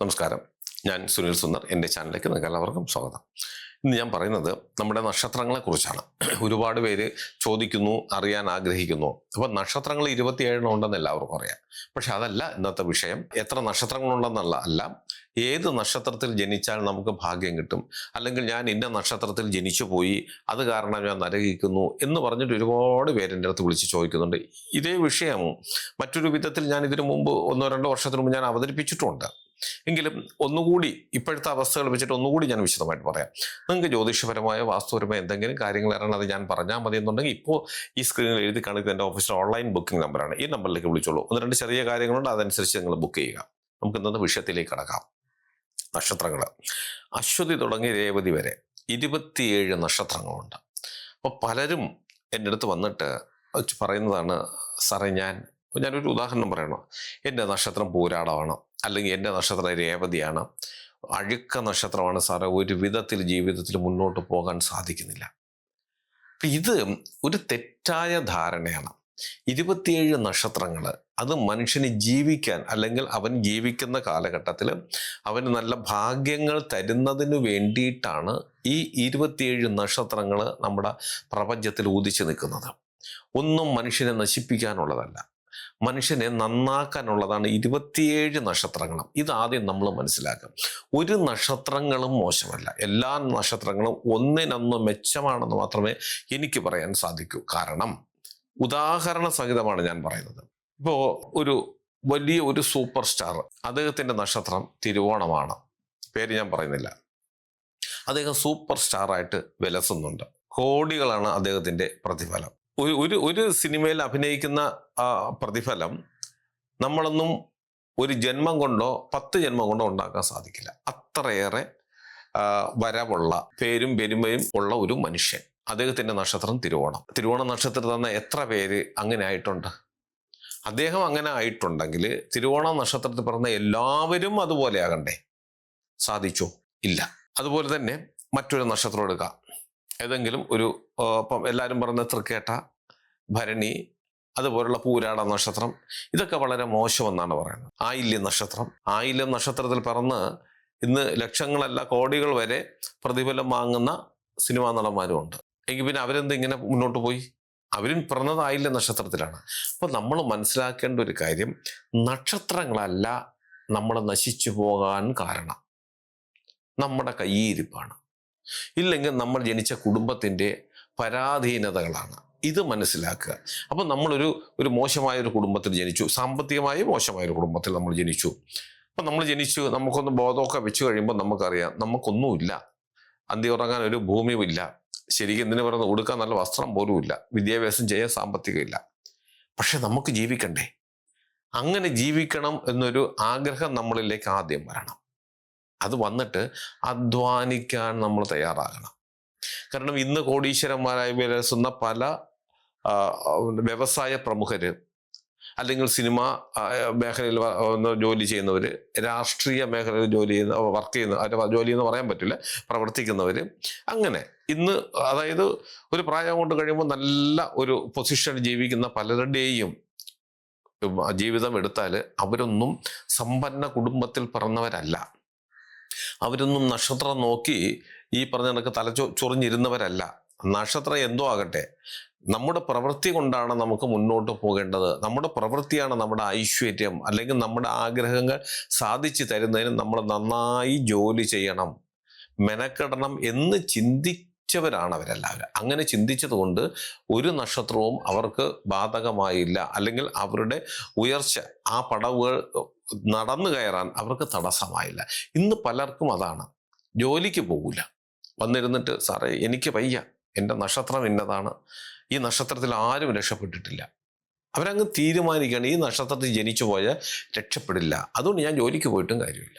നമസ്കാരം. ഞാൻ സുനിൽ സുന്ദർ. എന്റെ ചാനലിലേക്ക് നിങ്ങൾക്ക് എല്ലാവർക്കും സ്വാഗതം. ഇന്ന് ഞാൻ പറയുന്നത് നമ്മുടെ നക്ഷത്രങ്ങളെക്കുറിച്ചാണ് ഒരുപാട് പേര് ചോദിക്കുന്നു അറിയാൻ ആഗ്രഹിക്കുന്നു. അപ്പോൾ നക്ഷത്രങ്ങൾ ഇരുപത്തിയേഴെണ്ണം ഉണ്ടെന്ന് എല്ലാവർക്കും അറിയാം. പക്ഷെ അതല്ല ഇന്നത്തെ വിഷയം. എത്ര നക്ഷത്രങ്ങളുണ്ടെന്നുള്ള അല്ല ഏത് നക്ഷത്രത്തിൽ ജനിച്ചാൽ നമുക്ക് ഭാഗ്യം കിട്ടും? അല്ലെങ്കിൽ ഞാൻ ഇന്ന നക്ഷത്രത്തിൽ ജനിച്ചു പോയി അത് കാരണം ഞാൻ നരകിക്കുന്നു എന്ന് പറഞ്ഞിട്ട് ഒരുപാട് പേര് എന്റെ അടുത്ത് വിളിച്ച് ചോദിക്കുന്നുണ്ട്. ഇതേ വിഷയം മറ്റൊരു വിധത്തിൽ ഞാൻ ഇതിനു മുമ്പ് ഒന്നോ രണ്ടോ വർഷത്തിന് മുമ്പ് ഞാൻ അവതരിപ്പിച്ചിട്ടുണ്ട് എങ്കിലും ഒന്നുകൂടി ഇപ്പോഴത്തെ അവസ്ഥകൾ വെച്ചിട്ട് ഒന്നുകൂടി ഞാൻ വിശദമായിട്ട് പറയാം. നിങ്ങൾക്ക് ജ്യോതിഷപരമായ വാസ്തുപരമായ എന്തെങ്കിലും കാര്യങ്ങൾ അറിയണം അത് ഞാൻ പറഞ്ഞാൽ മതി എന്നുണ്ടെങ്കിൽ ഇപ്പോൾ ഈ സ്ക്രീനിൽ എഴുതി കാണിക്കുന്ന എന്റെ ഓഫീസിലെ ഓൺലൈൻ ബുക്കിംഗ് നമ്പറാണ് ഈ നമ്പറിലേക്ക് വിളിച്ചോളൂ. ഒന്ന് രണ്ട് ചെറിയ കാര്യങ്ങളുണ്ട് അതനുസരിച്ച് നിങ്ങൾ ബുക്ക് ചെയ്യുക. നമുക്ക് ഇന്നത്തെ വിഷയത്തിലേക്ക് കടക്കാം. നക്ഷത്രങ്ങൾ. അശ്വതി തുടങ്ങി രേവതി വരെ ഇരുപത്തിയേഴ് നക്ഷത്രങ്ങളുണ്ട്. അപ്പോൾ പലരും എന്റെ അടുത്ത് വന്നിട്ട് പറയുന്നതാണ് സാറേ ഞാൻ ഞാനൊരു ഉദാഹരണം പറയണോ. എന്റെ നക്ഷത്രം പൂരാടമാണ്. അല്ലെങ്കിൽ എന്റെ നക്ഷത്രം രേവതിയാണ്. അഴുക്ക നക്ഷത്രമാണ് സാറേ. ഒരു വിധത്തിൽ ജീവിതത്തിൽ മുന്നോട്ട് പോകാൻ സാധിക്കുന്നില്ല. ഇത് ഒരു തെറ്റായ ധാരണയാണ്. ഇരുപത്തിയേഴ് നക്ഷത്രങ്ങൾ അത് മനുഷ്യന് ജീവിക്കാൻ അല്ലെങ്കിൽ അവൻ ജീവിക്കുന്ന കാലഘട്ടത്തിൽ അവന് നല്ല ഭാഗ്യങ്ങൾ തരുന്നതിന് വേണ്ടിയിട്ടാണ് ഈ ഇരുപത്തിയേഴ് നക്ഷത്രങ്ങൾ നമ്മുടെ പ്രപഞ്ചത്തിൽ ഉദിച്ചു നിൽക്കുന്നത്. ഒന്നും മനുഷ്യനെ നശിപ്പിക്കാനുള്ളതല്ല. മനുഷ്യനെ നന്നാക്കാനുള്ളതാണ് ഇരുപത്തിയേഴ് നക്ഷത്രങ്ങളും. ഇതാദ്യം നമ്മൾ മനസ്സിലാക്കും. ഒരു നക്ഷത്രങ്ങളും മോശമല്ല. എല്ലാ നക്ഷത്രങ്ങളും ഒന്നിനൊന്ന് മെച്ചമാണെന്ന് മാത്രമേ എനിക്ക് പറയാൻ സാധിക്കൂ. കാരണം ഉദാഹരണ സഹിതമാണ് ഞാൻ പറയുന്നത്. ഇപ്പോൾ ഒരു വലിയ ഒരു സൂപ്പർ സ്റ്റാർ അദ്ദേഹത്തിന്റെ നക്ഷത്രം തിരുവോണമാണ്. പേര് ഞാൻ പറയുന്നില്ല. അദ്ദേഹം സൂപ്പർ സ്റ്റാറായിട്ട് വിലസുന്നുണ്ട്. കോടികളാണ് അദ്ദേഹത്തിന്റെ പ്രതിഫലം. ഒരു ഒരു സിനിമയിൽ അഭിനയിക്കുന്ന പ്രതിഫലം നമ്മളൊന്നും ഒരു ജന്മം കൊണ്ടോ പത്ത് ജന്മം കൊണ്ടോ ഉണ്ടാക്കാൻ സാധിക്കില്ല. അത്രയേറെ വരവുള്ള പേരും പെരുമയും ഉള്ള ഒരു മനുഷ്യൻ. അദ്ദേഹത്തിന്റെ നക്ഷത്രം തിരുവോണം. തിരുവോണ നക്ഷത്രം തന്നെ എത്ര പേര് അങ്ങനെ ആയിട്ടുണ്ട്? അദ്ദേഹം അങ്ങനെ ആയിട്ടുണ്ടെങ്കിൽ തിരുവോണ നക്ഷത്രത്തിൽ പറഞ്ഞ എല്ലാവരും അതുപോലെ ആകണ്ടേ? സാധിച്ചോ? ഇല്ല. അതുപോലെ തന്നെ മറ്റൊരു നക്ഷത്രം എടുക്കാം. ഏതെങ്കിലും ഒരു ഇപ്പം എല്ലാവരും പറയുന്ന തൃക്കേട്ട ഭരണി അതുപോലുള്ള പൂരാട നക്ഷത്രം ഇതൊക്കെ വളരെ മോശമെന്നാണ് പറയുന്നത്. ആയില്യം നക്ഷത്രം. ആയില്യം നക്ഷത്രത്തിൽ പറന്ന് ഇന്ന് ലക്ഷങ്ങളല്ല കോടികൾ വരെ പ്രതിഫലം വാങ്ങുന്ന സിനിമാ നടന്മാരും ഉണ്ട് എങ്കിൽ പിന്നെ അവരെന്ത് ഇങ്ങനെ മുന്നോട്ട് പോയി? അവരും പിറന്നത് ആയില്യം നക്ഷത്രത്തിലാണ്. അപ്പോൾ നമ്മൾ മനസ്സിലാക്കേണ്ട ഒരു കാര്യം നക്ഷത്രങ്ങളല്ല നമ്മൾ നശിച്ചു പോകാൻ കാരണം. നമ്മുടെ കയ്യിരിപ്പാണ്. ഇല്ലെങ്കിൽ നമ്മൾ ജനിച്ച കുടുംബത്തിന്റെ പരാധീനതകളാണ്. ഇത് മനസ്സിലാക്കുക. അപ്പം നമ്മളൊരു ഒരു മോശമായൊരു കുടുംബത്തിൽ ജനിച്ചു. സാമ്പത്തികമായി മോശമായൊരു കുടുംബത്തിൽ നമ്മൾ ജനിച്ചു. അപ്പം നമ്മൾ ജനിച്ചു നമുക്കൊന്ന് ബോധമൊക്കെ വെച്ച് കഴിയുമ്പോൾ നമുക്കറിയാം നമുക്കൊന്നുമില്ല. അന്തി ഉറങ്ങാൻ ഒരു ഭൂമിയുമില്ല. ശരിക്കും ഇതിന് പറയുന്നത് കൊടുക്കാൻ നല്ല വസ്ത്രം പോലും ഇല്ല. വിദ്യാഭ്യാസം ചെയ്യാൻ സാമ്പത്തികമില്ല. പക്ഷെ നമുക്ക് ജീവിക്കണ്ടേ? അങ്ങനെ ജീവിക്കണം എന്നൊരു ആഗ്രഹം നമ്മളിലേക്ക് ആദ്യം വരണം. അത് വന്നിട്ട് അധ്വാനിക്കാൻ നമ്മൾ തയ്യാറാകണം. കാരണം ഇന്ന് കോടീശ്വരന്മാരായി വിലസുന്ന പല വ്യവസായ പ്രമുഖര് അല്ലെങ്കിൽ സിനിമ മേഖലയിൽ ജോലി ചെയ്യുന്നവർ രാഷ്ട്രീയ മേഖലയിൽ ജോലി ചെയ്യുന്ന വർക്ക് ചെയ്യുന്ന അവരുടെ ജോലി എന്ന് പറയാൻ പറ്റില്ല പ്രവർത്തിക്കുന്നവർ അങ്ങനെ ഇന്ന് അതായത് ഒരു പ്രായം കൊണ്ട് കഴിയുമ്പോൾ നല്ല ഒരു പൊസിഷനിൽ ജീവിക്കുന്ന പലരുടെയും ജീവിതം എടുത്താൽ അവരൊന്നും സമ്പന്ന കുടുംബത്തിൽ പിറന്നവരല്ല. അവരൊന്നും നക്ഷത്രം നോക്കി ഈ പറഞ്ഞ കണക്ക് തലച്ചോ ചൊറിഞ്ഞിരുന്നവരല്ല. നക്ഷത്രം എന്തോ ആകട്ടെ. നമ്മുടെ പ്രവൃത്തി കൊണ്ടാണ് നമുക്ക് മുന്നോട്ട് പോകേണ്ടത്. നമ്മുടെ പ്രവൃത്തിയാണ് നമ്മുടെ ഐശ്വര്യം. അല്ലെങ്കിൽ നമ്മുടെ ആഗ്രഹങ്ങൾ സാധിച്ചു തരുന്നതിന് നമ്മൾ നന്നായി ജോലി ചെയ്യണം. മെനക്കെടണം എന്ന് ചിന്തിച്ചവരാണ് അവരെല്ലാവരും അങ്ങനെ ചിന്തിച്ചതുകൊണ്ട് ഒരു നക്ഷത്രവും അവർക്ക് ബാധകമായില്ല. അല്ലെങ്കിൽ അവരുടെ ഉയർച്ച ആ പടവുകൾ നടന്നു കയറാൻ അവർക്ക് തടസ്സമായില്ല. ഇന്ന് പലർക്കും അതാണ്. ജോലിക്ക് പോകില്ല വന്നിരുന്നിട്ട് സാറേ എനിക്ക് വയ്യ. എന്റെ നക്ഷത്രം ഇന്നതാണ്. ഈ നക്ഷത്രത്തിൽ ആരും രക്ഷപ്പെട്ടിട്ടില്ല. അവരങ്ങ് തീരുമാനിക്കുകയാണ് ഈ നക്ഷത്രത്തിൽ ജനിച്ചു പോയാൽ രക്ഷപ്പെടില്ല. അതുകൊണ്ട് ഞാൻ ജോലിക്ക് പോയിട്ടും കാര്യമില്ല.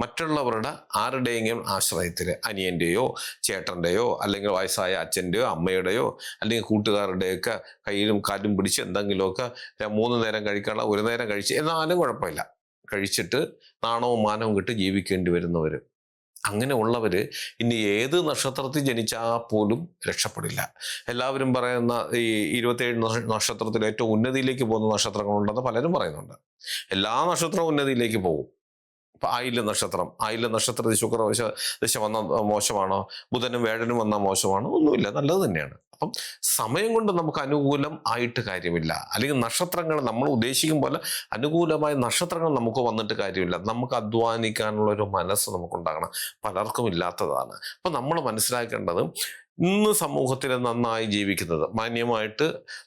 മറ്റുള്ളവരുടെ ആരുടെയെങ്കിലും ആശ്രയത്തിൽ അനിയന്റെയോ ചേട്ടന്റെയോ അല്ലെങ്കിൽ വയസ്സായ അച്ഛന്റെയോ അമ്മയുടെയോ അല്ലെങ്കിൽ കൂട്ടുകാരുടെയൊക്കെ കയ്യിലും കാലും പിടിച്ച് എന്തെങ്കിലുമൊക്കെ മൂന്ന് നേരം കഴിക്കാനുള്ള ഒരു നേരം കഴിച്ച് എന്നാലും കുഴപ്പമില്ല. കഴിച്ചിട്ട് നാണവും മാനവും കിട്ടി ജീവിക്കേണ്ടി വരുന്നവർ അങ്ങനെ ഉള്ളവര് ഇനി ഏത് നക്ഷത്രത്തിൽ ജനിച്ചാൽ പോലും രക്ഷപ്പെടില്ല. എല്ലാവരും പറയുന്ന ഈ ഇരുപത്തേഴ് നക്ഷ- നക്ഷത്രത്തിൽ ഏറ്റവും ഉന്നതിയിലേക്ക് പോകുന്ന നക്ഷത്രങ്ങളുണ്ടെന്ന് പലരും പറയുന്നുണ്ട്. എല്ലാ നക്ഷത്രവും ഉന്നതിയിലേക്ക് പോകും. ആയില്യ നക്ഷത്രം. ആയില്യ നക്ഷത്രത്തിൽ ശുക്രവശ ദശ വന്ന മോശമാണോ? ബുധനും വേഴനും വന്ന മോശമാണോ? ഒന്നുമില്ല. നല്ലത് തന്നെയാണ്. അപ്പം സമയം കൊണ്ട് നമുക്ക് അനുകൂലം ആയിട്ട് കാര്യമില്ല. അല്ലെങ്കിൽ നക്ഷത്രങ്ങൾ നമ്മൾ ഉദ്ദേശിക്കും പോലെ അനുകൂലമായ നക്ഷത്രങ്ങൾ നമുക്ക് വന്നിട്ട് കാര്യമില്ല. നമുക്ക് അധ്വാനിക്കാനുള്ള ഒരു മനസ്സ് നമുക്കുണ്ടാകണം. പലർക്കും ഇല്ലാത്തതാണ്. അപ്പം നമ്മൾ മനസ്സിലാക്കേണ്ടത് ഇന്ന് സമൂഹത്തിൽ നന്നായി ജീവിക്കുന്നത്. മാന്യമായിട്ട്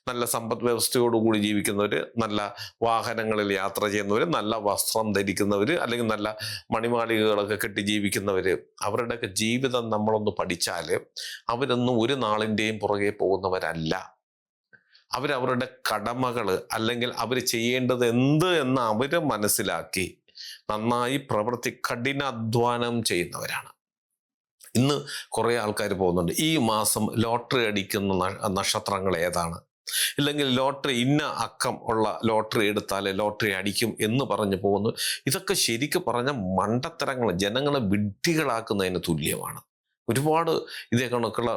നല്ല സമ്പദ് വ്യവസ്ഥയോടുകൂടി ജീവിക്കുന്നവർ നല്ല വാഹനങ്ങളിൽ യാത്ര ചെയ്യുന്നവർ നല്ല വസ്ത്രം ധരിക്കുന്നവർ അല്ലെങ്കിൽ നല്ല മണിമാളികകളൊക്കെ കെട്ടി ജീവിക്കുന്നവർ അവരുടെയൊക്കെ ജീവിതം നമ്മളൊന്ന് പഠിച്ചാൽ അവരൊന്നും ഒരു നാളിന്റെയും പുറകെ പോകുന്നവരല്ല. അവരവരുടെ കടമകൾ അല്ലെങ്കിൽ അവർ ചെയ്യേണ്ടത് എന്ത് എന്ന് അവർ മനസ്സിലാക്കി നന്നായി പ്രവൃത്തി കഠിനാധ്വാനം ചെയ്യുന്നവരാണ്. ഇന്ന് കുറേ ആൾക്കാർ പോകുന്നുണ്ട്. ഈ മാസം ലോട്ടറി അടിക്കുന്ന നക്ഷത്രങ്ങൾ ഏതാണ്? ഇല്ലെങ്കിൽ ലോട്ടറി ഇന്ന അക്കം ഉള്ള ലോട്ടറി എടുത്താൽ ലോട്ടറി അടിക്കും എന്ന് പറഞ്ഞു പോകുന്നു. ഇതൊക്കെ ശരിക്കും പറഞ്ഞ മണ്ടത്തരങ്ങൾ ജനങ്ങളെ വിഡ്ഢികളാക്കുന്നതിന് തുല്യമാണ്. ഒരുപാട് ഇതേ കണക്കുള്ള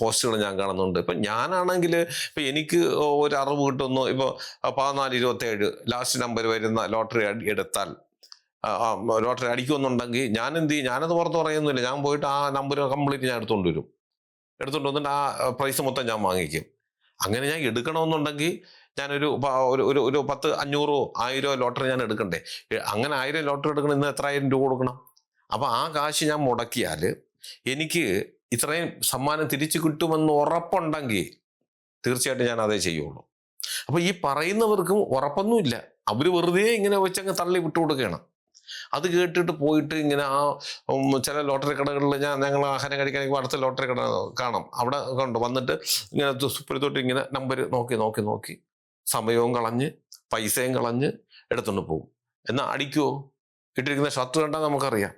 പോസ്റ്റുകൾ ഞാൻ കാണുന്നുണ്ട്. ഇപ്പം ഞാനാണെങ്കിൽ ഇപ്പം എനിക്ക് ഒരു അറിവ് കിട്ടുന്നു. ഇപ്പോൾ പതിനാല് ഇരുപത്തേഴ് ലാസ്റ്റ് നമ്പർ വരുന്ന ലോട്ടറി എടുത്താൽ ലോട്ടറി അടിക്കുമെന്നുണ്ടെങ്കിൽ ഞാൻ എന്ത് ചെയ്യും? ഞാനത് പുറത്ത് പറയുന്നില്ല. ഞാൻ പോയിട്ട് ആ നമ്പർ കംപ്ലീറ്റ് ഞാൻ എടുത്തുകൊണ്ട് വരും. എടുത്തുകൊണ്ട് വന്നിട്ട് ആ പ്രൈസ് മൊത്തം ഞാൻ വാങ്ങിക്കും. അങ്ങനെ ഞാൻ എടുക്കണമെന്നുണ്ടെങ്കിൽ ഞാനൊരു ഒരു ഒരു പത്ത് അഞ്ഞൂറോ ആയിരോ ലോട്ടറി ഞാൻ എടുക്കണ്ടേ? അങ്ങനെ ആയിരം ലോട്ടറി എടുക്കണം ഇന്ന് എത്ര ആയിരം രൂപ കൊടുക്കണം? അപ്പം ആ കാശ് ഞാൻ മുടക്കിയാൽ എനിക്ക് ഇത്രയും സമ്മാനം തിരിച്ചു കിട്ടുമെന്ന് ഉറപ്പുണ്ടെങ്കിൽ തീർച്ചയായിട്ടും ഞാൻ അതേ ചെയ്യുള്ളൂ. അപ്പോൾ ഈ പറയുന്നവർക്കും ഉറപ്പൊന്നുമില്ല. അവർ വെറുതെ ഇങ്ങനെ വെച്ചങ്ങ് തള്ളി വിട്ടു കൊടുക്കുകയാണ് അത് കേട്ടിട്ട് പോയിട്ട് ഇങ്ങനെ ആ ചില ലോട്ടറി കടകളിൽ ഞാൻ ഞങ്ങൾ ആഹാരം കഴിക്കാനെങ്കിൽ അടുത്ത ലോട്ടറി കട കാണാം. അവിടെ കണ്ടു. വന്നിട്ട് ഇങ്ങനെ സുപ്രത്തോട്ട് ഇങ്ങനെ നമ്പർ നോക്കി നോക്കി നോക്കി. സമയവും കളഞ്ഞ് പൈസയും കളഞ്ഞ് എടുത്തുകൊണ്ട് പോകും. എന്നാൽ അടിക്കുമോ ഇട്ടിരിക്കുന്ന ഷർട്ട് കണ്ടാൽ നമുക്കറിയാം.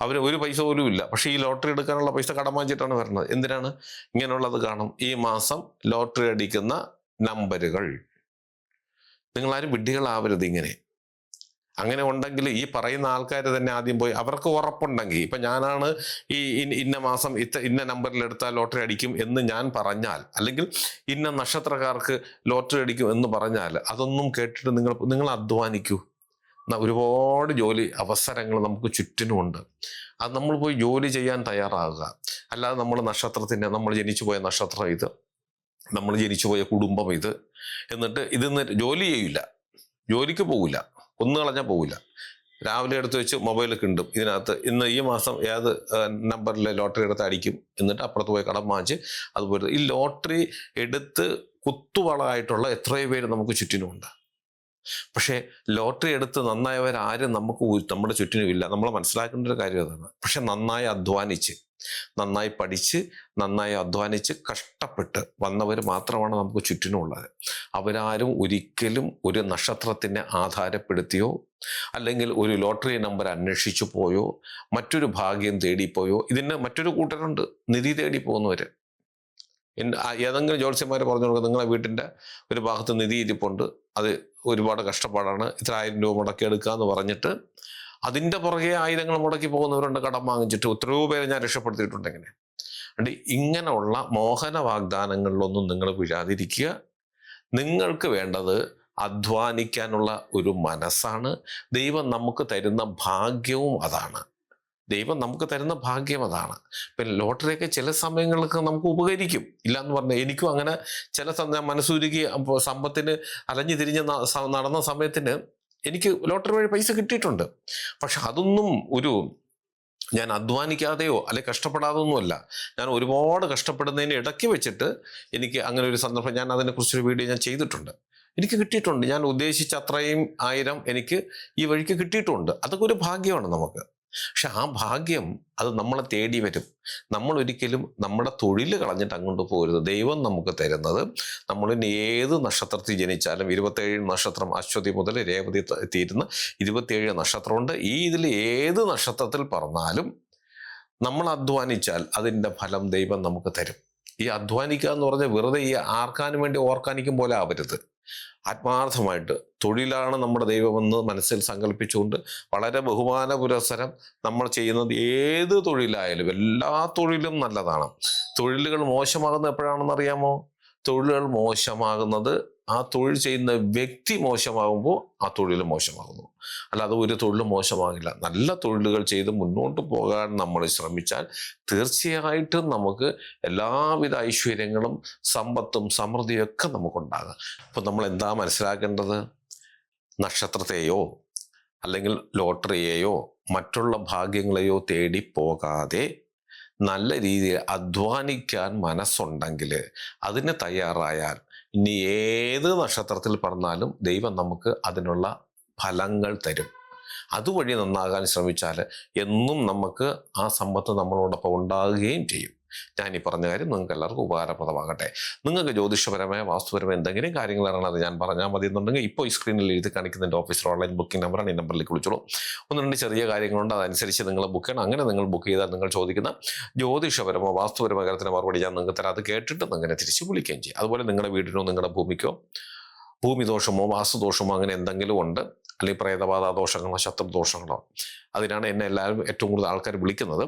അവന് ഒരു പൈസ പോലും ഇല്ല. പക്ഷേ ഈ ലോട്ടറി എടുക്കാനുള്ള പൈസ കടം വാങ്ങിച്ചിട്ടാണ് വരുന്നത് എന്തിനാണ്? ഇങ്ങനെയുള്ളത് കാണും. ഈ മാസം ലോട്ടറി അടിക്കുന്ന നമ്പറുകൾ നിങ്ങളാരും വിഡ്ഢികളാവരുത് ഇങ്ങനെ. അങ്ങനെ ഉണ്ടെങ്കിൽ ഈ പറയുന്ന ആൾക്കാർ തന്നെ ആദ്യം പോയി അവർക്ക് ഉറപ്പുണ്ടെങ്കിൽ ഇപ്പം ഞാനാണ് ഈ ഇന്ന- മാസം ഇത്ത ഇന്ന നമ്പറിൽ എടുത്താൽ ലോട്ടറി അടിക്കും എന്ന് ഞാൻ പറഞ്ഞാൽ അല്ലെങ്കിൽ ഇന്ന നക്ഷത്രക്കാർക്ക് ലോട്ടറി അടിക്കും എന്ന് പറഞ്ഞാൽ അതൊന്നും കേട്ടിട്ട് നിങ്ങൾ നിങ്ങൾ അധ്വാനിക്കൂ. ഒരുപാട് ജോലി അവസരങ്ങൾ നമുക്ക് ചുറ്റിനുമുണ്ട്. അത് നമ്മൾ പോയി ജോലി ചെയ്യാൻ തയ്യാറാകുക. അല്ലാതെ നമ്മൾ നക്ഷത്രത്തിന്റെ നമ്മൾ ജനിച്ചു പോയ നക്ഷത്രം ഇത് നമ്മൾ ജനിച്ചു പോയ കുടുംബം ഇത് എന്നിട്ട് ഇതിന്ന് ജോലി ചെയ്യില്ല ജോലിക്ക് പോകില്ല ഒന്നു കളഞ്ഞാൽ പോവില്ല. രാവിലെ എടുത്ത് വെച്ച് മൊബൈൽ കിണ്ടും. ഇതിനകത്ത് ഇന്ന് ഈ മാസം ഏത് നമ്പറിലെ ലോട്ടറി എടുത്ത് അടിക്കും എന്നിട്ട് അപ്പുറത്ത് പോയി കടം വാങ്ങിച്ച് അതുപോലെ ഈ ലോട്ടറി എടുത്ത് കുത്തുവളമായിട്ടുള്ള എത്രയോ പേര് നമുക്ക് ചുറ്റിനുമുണ്ട്. പക്ഷേ ലോട്ടറി എടുത്ത് നന്നായവരാരും നമുക്ക് നമ്മുടെ ചുറ്റിനുമില്ല. നമ്മൾ മനസ്സിലാക്കേണ്ട ഒരു കാര്യം അതാണ്. പക്ഷെ നന്നായി അധ്വാനിച്ച് നന്നായി പഠിച്ച് നന്നായി അധ്വാനിച്ച് കഷ്ടപ്പെട്ട് വന്നവർ മാത്രമാണ് നമുക്ക് ചുറ്റിനുള്ളത്. അവരാരും ഒരിക്കലും ഒരു നക്ഷത്രത്തിനെ ആധാരപ്പെടുത്തിയോ അല്ലെങ്കിൽ ഒരു ലോട്ടറി നമ്പർ അന്വേഷിച്ചു പോയോ മറ്റൊരു ഭാഗ്യം തേടിപ്പോയോ ഇതിന് മറ്റൊരു കൂട്ടരുണ്ട്. നിധി തേടി പോകുന്നവർ ഏതെങ്കിലും ജ്യോത്സ്യന്മാർ പറഞ്ഞു കൊടുക്കുക നിങ്ങളെ വീട്ടിന്റെ ഒരു ഭാഗത്ത് നിധി ഇരിപ്പുണ്ട്. അത് ഒരുപാട് കഷ്ടപ്പാടാണ്. ഇത്ര ആയിരം രൂപ മുടക്കി എടുക്കുക എന്ന് പറഞ്ഞിട്ട് അതിന്റെ പുറകെ ആയുധങ്ങൾ മുടക്കി പോകുന്നവരുണ്ട് കടം വാങ്ങിച്ചിട്ട് എത്രയോ പേരെ ഞാൻ രക്ഷപ്പെടുത്തിയിട്ടുണ്ട് അതുകൊണ്ട് ഇങ്ങനെയുള്ള മോഹന വാഗ്ദാനങ്ങളിലൊന്നും നിങ്ങൾ വീഴാതിരിക്കുക. നിങ്ങൾക്ക് വേണ്ടത് അധ്വാനിക്കാനുള്ള ഒരു മനസ്സാണ്. ദൈവം നമുക്ക് തരുന്ന ഭാഗ്യവും അതാണ്. ദൈവം നമുക്ക് തരുന്ന ഭാഗ്യം അതാണ്. പിന്നെ ലോട്ടറിയൊക്കെ ചില സമയങ്ങൾക്ക് നമുക്ക് ഉപകരിക്കും. ഇല്ല എന്ന് പറഞ്ഞാൽ എനിക്കും അങ്ങനെ ചില സമയം മനസ്സുരുകി അപ്പൊ സമ്പത്തിന് അലഞ്ഞു തിരിഞ്ഞ് നടന്ന സമയത്തിന് എനിക്ക് ലോട്ടറി വഴി പൈസ കിട്ടിയിട്ടുണ്ട്. പക്ഷെ അതൊന്നും ഒരു ഞാൻ അധ്വാനിക്കാതെയോ അല്ലെ കഷ്ടപ്പെടാതെ ഒന്നുമല്ല ഞാൻ ഒരുപാട് കഷ്ടപ്പെടുന്നതിന് ഇടയ്ക്ക് വെച്ചിട്ട് എനിക്ക് അങ്ങനെ ഒരു സന്ദർഭം ഞാൻ അതിനെക്കുറിച്ചൊരു വീഡിയോ ഞാൻ ചെയ്തിട്ടുണ്ട്. എനിക്ക് കിട്ടിയിട്ടുണ്ട്. ഞാൻ ഉദ്ദേശിച്ച അത്രയും ആയിരം എനിക്ക് ഈ വഴിക്ക് കിട്ടിയിട്ടുണ്ട്. അതൊക്കെ ഒരു ഭാഗ്യമാണ് നമുക്ക്. പക്ഷെ ആ ഭാഗ്യം അത് നമ്മളെ തേടി വരും. നമ്മൾ ഒരിക്കലും നമ്മുടെ തൊഴിൽ കളഞ്ഞിട്ട് അങ്ങോട്ട് പോരുത്. ദൈവം നമുക്ക് തരുന്നത് നമ്മളിന് ഏത് നക്ഷത്രത്തിൽ ജനിച്ചാലും ഇരുപത്തേഴ് നക്ഷത്രം അശ്വതി മുതൽ രേവതി തീരുന്ന ഇരുപത്തിയേഴ് നക്ഷത്രമുണ്ട്. ഈ ഇതിൽ ഏത് നക്ഷത്രത്തിൽ പറഞ്ഞാലും നമ്മൾ അധ്വാനിച്ചാൽ അതിന്റെ ഫലം ദൈവം നമുക്ക് തരും. ഈ അധ്വാനിക്കുക എന്ന് പറഞ്ഞാൽ വെറുതെ ഈ ആർക്കാനും വേണ്ടി ഓർക്കാനിക്കും പോലെ ആവരുത്. ആത്മാർത്ഥമായിട്ട് തൊഴിലാണ് നമ്മുടെ ദൈവമെന്ന് മനസ്സിൽ സങ്കല്പിച്ചുകൊണ്ട് വളരെ ബഹുമാന പുരസരം നമ്മൾ ചെയ്യുന്നത് ഏത് തൊഴിലായാലും എല്ലാ തൊഴിലും നല്ലതാണ്. തൊഴിലുകൾ മോശമാകുന്നത് എപ്പോഴാണെന്ന് അറിയാമോ? തൊഴിലുകൾ മോശമാകുന്നത് ആ തൊഴിൽ ചെയ്യുന്ന വ്യക്തി മോശമാകുമ്പോൾ ആ തൊഴിൽ മോശമാകുന്നു. അല്ലാതെ ഒരു തൊഴിലും മോശമാകില്ല. നല്ല തൊഴിലുകൾ ചെയ്ത് മുന്നോട്ട് പോകാൻ നമ്മൾ ശ്രമിച്ചാൽ തീർച്ചയായിട്ടും നമുക്ക് എല്ലാവിധ ഐശ്വര്യങ്ങളും സമ്പത്തും സമൃദ്ധിയും ഒക്കെ നമുക്കുണ്ടാകാം. അപ്പം നമ്മൾ എന്താ മനസ്സിലാക്കേണ്ടത്? നക്ഷത്രത്തെയോ അല്ലെങ്കിൽ ലോട്ടറിയെയോ മറ്റുള്ള ഭാഗ്യങ്ങളെയോ തേടി പോകാതെ നല്ല രീതിയിൽ അധ്വാനിക്കാൻ മനസ്സുണ്ടെങ്കിൽ അതിന് തയ്യാറായാൽ ഇനി ഏത് നക്ഷത്രത്തിൽ പറഞ്ഞാലും ദൈവം നമുക്ക് അതിനുള്ള ഫലങ്ങൾ തരും. അതുവഴി നന്നാകാൻ ശ്രമിച്ചാൽ എന്നും നമുക്ക് ആ സമ്പത്ത് നമ്മളോടൊപ്പം ഉണ്ടാകുകയും ചെയ്യും. ഞാൻ ഈ പറഞ്ഞ കാര്യം നിങ്ങൾക്ക് എല്ലാവർക്കും ഉപകാരപ്രദമാകട്ടെ. നിങ്ങൾക്ക് ജ്യോതിഷപരമായ വാസ്തുപരമായ എന്തെങ്കിലും കാര്യങ്ങൾ അറിയണത് ഞാൻ പറഞ്ഞാൽ മതി എന്നുണ്ടെങ്കിൽ ഇപ്പോൾ ഈ സ്ക്രീനിൽ എഴുതി കാണിക്കുന്ന എന്റെ ഓഫീസിൽ ഓൺലൈൻ ബുക്കിംഗ് നമ്പറാണ് ഈ നമ്പറിലേക്ക് വിളിച്ചോളൂ. ഒന്ന് രണ്ട് ചെറിയ കാര്യങ്ങളുണ്ട്. അതനുസരിച്ച് നിങ്ങൾ ബുക്ക് ചെയ്യണം. അങ്ങനെ നിങ്ങൾ ബുക്ക് ചെയ്താൽ നിങ്ങൾ ചോദിക്കുന്ന ജ്യോതിഷപരമോ വാസ്തുപരമോ കാര്യത്തിന് മറുപടി ഞാൻ നിങ്ങൾക്ക് തരാം. അത് കേട്ടിട്ട് അങ്ങനെ തിരിച്ച് വിളിക്കുകയും ചെയ്യും. അതുപോലെ നിങ്ങളുടെ വീടിനോ നിങ്ങളുടെ ഭൂമിക്കോ ഭൂമിദോഷമോ വാസ്തുദോഷമോ അങ്ങനെ എന്തെങ്കിലും ഉണ്ട് അല്ലെങ്കിൽ പ്രേതബാധ ദോഷങ്ങളോ ശത്രുദോഷങ്ങളോ അതിനാണ് എന്നെ എല്ലാവരും ഏറ്റവും കൂടുതൽ ആൾക്കാർ വിളിക്കുന്നത്.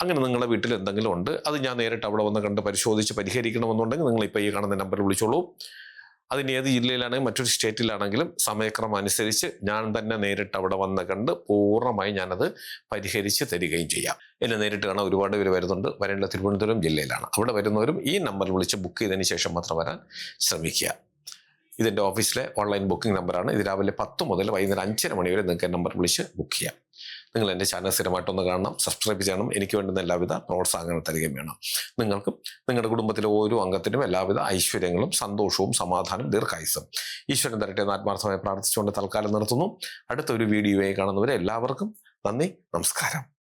അങ്ങനെ നിങ്ങളുടെ വീട്ടിൽ എന്തെങ്കിലും ഉണ്ട് അത് ഞാൻ നേരിട്ട് അവിടെ വന്ന് കണ്ട് പരിശോധിച്ച് പരിഹരിക്കണമെന്നുണ്ടെങ്കിൽ നിങ്ങൾ ഇപ്പോൾ ഈ കാണുന്ന നമ്പറിൽ വിളിച്ചോളൂ. അതിന് ഏത് ജില്ലയിലാണെങ്കിലും മറ്റൊരു സ്റ്റേറ്റിലാണെങ്കിലും സമയക്രമം അനുസരിച്ച് ഞാൻ തന്നെ നേരിട്ട് അവിടെ വന്ന് കണ്ട് പൂർണമായി ഞാനത് പരിഹരിച്ച് തരികയും ചെയ്യാം. എന്നെ നേരിട്ട് കാണാൻ ഒരുപാട് പേര് വരുന്നുണ്ട്. വരേണ്ട തിരുവനന്തപുരം ജില്ലയിലാണ്. അവിടെ വരുന്നവരും ഈ നമ്പർ വിളിച്ച് ബുക്ക് ചെയ്തതിന് ശേഷം മാത്രം വരാൻ ശ്രമിക്കുക. ഇതിന്റെ ഓഫീസിലെ ഓൺലൈൻ ബുക്കിംഗ് നമ്പറാണ് ഇത് രാവിലെ പത്ത് മുതൽ വൈകുന്നേരം അഞ്ചര മണി വരെ നിങ്ങൾക്ക് നമ്പർ വിളിച്ച് ബുക്ക് ചെയ്യാം. നിങ്ങൾ എന്റെ ചാനൽ സ്ഥിരമായിട്ടൊന്ന് കാണണം സബ്സ്ക്രൈബ് ചെയ്യണം. എനിക്ക് വേണ്ടുന്ന എല്ലാവിധ പ്രോത്സാഹനങ്ങൾ തരികയും വേണം. നിങ്ങൾക്കും നിങ്ങളുടെ കുടുംബത്തിലെ ഓരോ അംഗത്തിനും എല്ലാവിധ ഐശ്വര്യങ്ങളും സന്തോഷവും സമാധാനവും ദീർഘായുസും ഈശ്വരൻ തരട്ടെ എന്ന് ആത്മാർത്ഥമായി പ്രാർത്ഥിച്ചുകൊണ്ട് തൽക്കാലം നിർത്തുന്നു. അടുത്തൊരു വീഡിയോയെ കാണുന്നവരെ എല്ലാവർക്കും നന്ദി നമസ്കാരം.